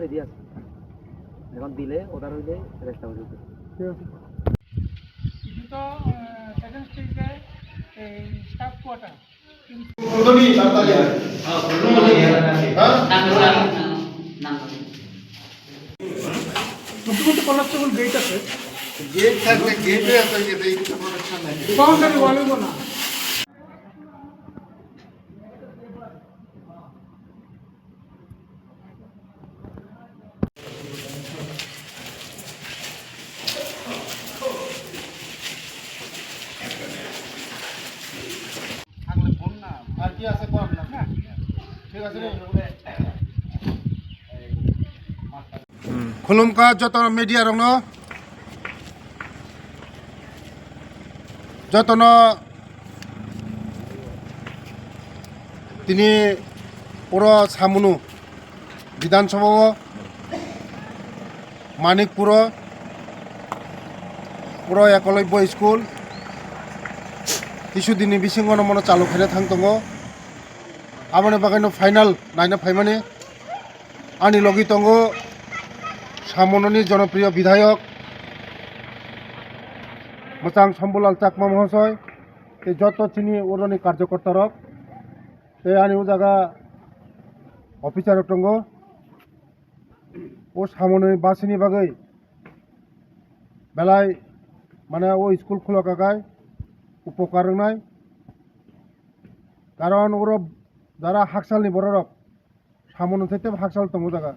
Ready আছে এখন দিলে অর্ডার হইলে রেস্ট হয়ে যাবে সেকেন্ড এই স্টাফ কোয়ার্টার মুখ্যমন্ত্রী কনস্টেবল গেট আছে গেট থাকলে গেটে নাই বাউন্ডারি ওয়ালিব না আর কি আছে কম না ঠিক আছে রে খুলুমকা যত মিডিয়া রং যতন তিনি পুরো সামুনু বিধানসভা, মানিকপুর, পুরো একলব্য স্কুল কিছুদিন বিশিঙ্গ নমন চালু খেলে থাকতো આપણે બગાઈનો ફાઇનલ નાઈના আনি লগি তঙ্গ সামননী জনপ্রিয় বিধায়ক, মচাং শম্ভুলাল চাকমা মহাশয়, এই যত চিনি ওরনি কার্যকর্তার এই আনি ও জায়গা অফিসার টঙ্গ ও সামনে বাসিনি বাগৈ বেলায় মানে ও স্কুল খোলা কাকায় উপকার নাই। কারণ ওরা যারা হাকসালনি বড় রক। সামনে থেকে হাকসাল দङ জায়গা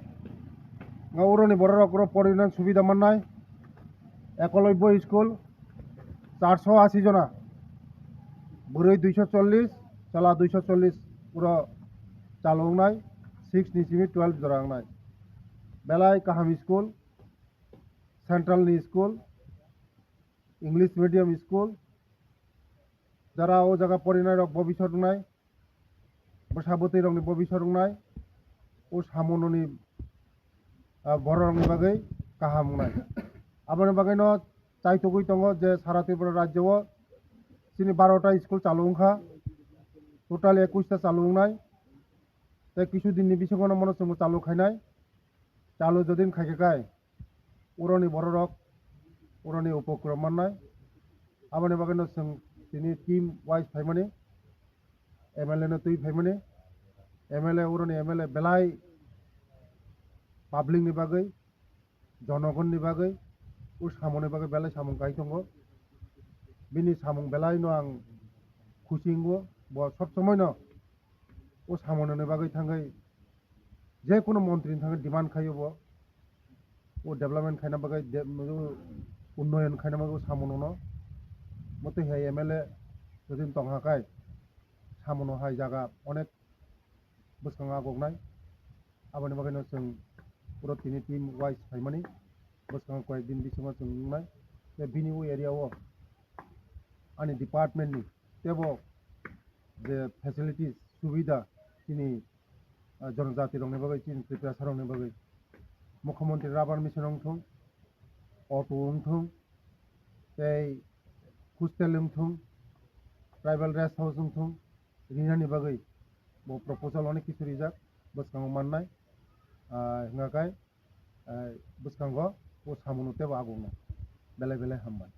ওরনি বড় রক পরিণাম সুবিধা মাননায় একলব্য স্কুল, চারশো আশি জনা। বুড়ি দুইশো চল্লিশ, চালা দুইশো চল্লিশ পুরো চালুনায় সিক্স নিচিমি টুয়েলভ জরাং নাই। বেলায় কাহাম স্কুল সেন্ট্রালনি স্কুল, ইংলিশ মিডিয়াম স্কুল। যারা ও জায়গা পরিণয় রক ভবিষ্যৎ নাই। সাবতী রং ববি সরং নাই, ও সামনী বড় রঙের বাগেই কাহাম নাই। আমার বাগে ন চাইতগুই দङ যে সারা ত্রিপুরা রাজ্য চিনি বারোটা স্কুল চালু খা, টোটাল একুশটা চালু নাই। তাই কিছুদিন বিশেষণ মনে সঙ্গে চালু খাই নাই। চালু যদি খাইকে খাই উরনি বড় রক উরনি উপক্রম নাই। আমার বাগানো তিনি টিম ওয়াইজ ফাইমানি ఎమ్మెల్యేను తుయి ఫెమిని ఎమ్మెల్యే ఊరని ఎమ్మెల్యే বেলায় পাবলিকনি বাগৈ জনগণনি বাগৈ ও সামনি বাগৈ বেলায় সামুं गायदोंगो बिनि सामुं बेलायनो आं खुसिंगो ब सब समयनो ও সামনে বাগৈ थाङै যে কোনো মন্ত্রী থাঙে ডিমান্ড খাইব ও ডেভেলপমেন্ট খাইনা বাগৈ উন্নয়ন খাইনা বাগৈ সামননো মতে হে এম এল এ যদি साम'नोहाय जागा अनेक बोसोरखाङा गगनाय आबादनि बागैनो जों पुरा टिनि टिम वाइज फायमानि बोसोरखाङा कय दिन बिसिङाव जों नुनाय बे बिनि एरियाव आंनि डिपार्टमेन्टनि तेबो जे फेसिलिटिस सुबिदा दिनै जनजाति रंनि बागै दिनै प्रिपेयार रंनि बागै मुख्यमन्त्रि राबार मिसन अंथं अटो अंथं এই হোস্টেল अंथं ट्राइबल रेस्ट हाउस अंथं हिंगानि बागै बो प्रपजालावनो किसु रिजाक बोसखाङो मानना हिंगाई बोसखांगो ओ सामुनुतेबो आगौनो बेले बेले हामबाय